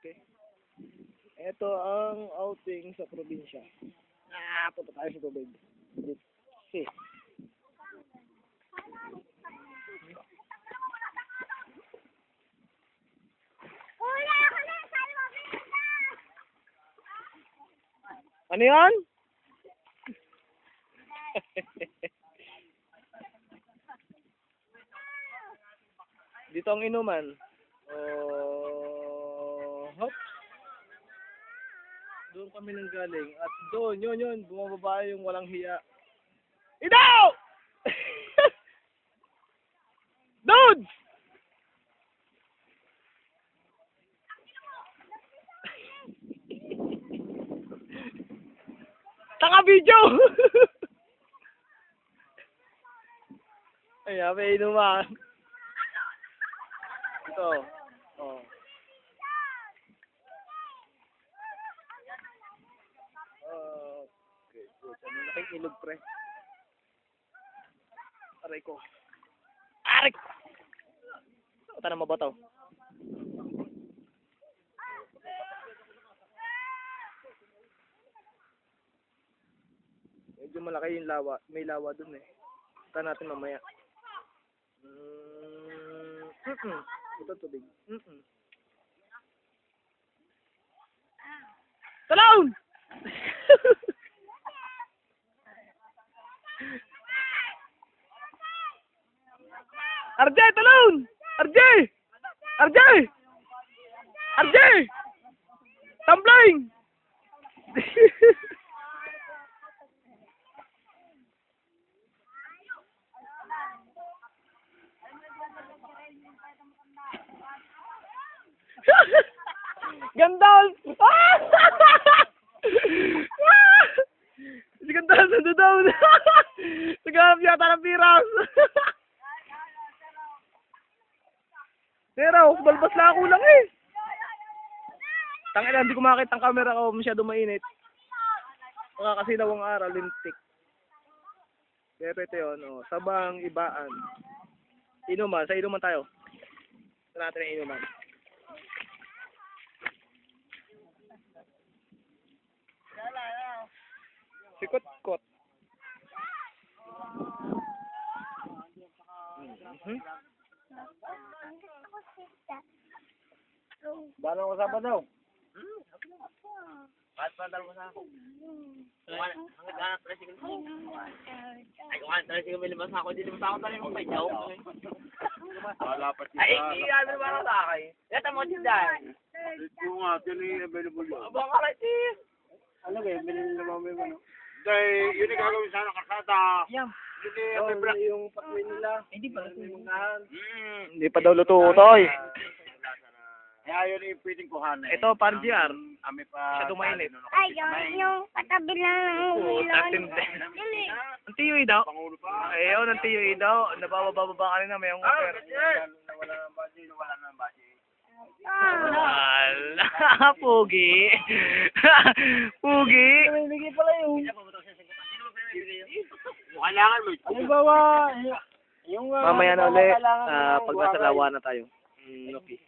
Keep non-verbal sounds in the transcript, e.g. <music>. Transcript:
Okay. Ito ang outing sa probinsya. Ah, punta tayo sa tubig. Pinta? Ano yan? <laughs> Dito ang inuman. Oh, hop. Doon kami nang galing. At doon, yun yun, bumababa yung walang hiya. Idaw! <laughs> Dudes! <laughs> Taka video! <laughs> Ay, may inuman. Ito. Oh. Okay, laking ilog, pre. Aray ko. Aray ko! Ito na mabataw. Medyo malaki yung lawa. May lawa dun eh. Ito natin mamaya. Mm, mm-mm. Ito tubig. Mm-mm. Talon! <laughs> RJ, talon! RJ! RJ! RJ! Tumbling! <laughs> Ganda! Ah! <laughs> si Ganda sa <laughs> down. Naghanap yata ng piras. <laughs> Pero, balbas lang ako lang eh. Tangina, hindi ko makita ang camera ko, masyado mainit. Baka kasi daw ang araw, lintik. Pero ito yun, oh, sabang ibaan. Inuman, sa inuman tayo. Sa natin ang inuman. Sikot-kot. Mhm. Bala ko sa daw. Bakit pa dalawa sa ako? Ang naghanap tricycle mo. Ay, kung ang tricycle may limang ako, di limang ako tayo mong payaw. Wala pa siya. Ay, hindi ano ba ako sa akin? Yan ang mga dahil. Ito nga, ito na yung available yun. Abang ka rin, sis. Ano ba, bilhin na naman mo ano? Dahil yun yung gagawin sana kasada. Yan. Hindi, may black. yung patwin nila. Hindi pa rin. Hmm. Hindi pa daw luto, toy. Kaya yun yung pwedeng kuhanin. Ito, parang GR. Ami pa. Siya dumainit. Ay, yung, yung katabi lang ng ilon. Ang tiyoy daw. Pangulo pa. Ayaw ng tiyoy daw. Nabababa kanina may ang Ah, offer. kasi wala nang budget, wala nang budget. Ah. Ala, <laughs> pugi. <laughs> pugi. Namimigay pala yung. Kailangan mo. Halimbawa, yung Mamaya na ulit, ah, pag nasa lawa na tayo. Mm, okay.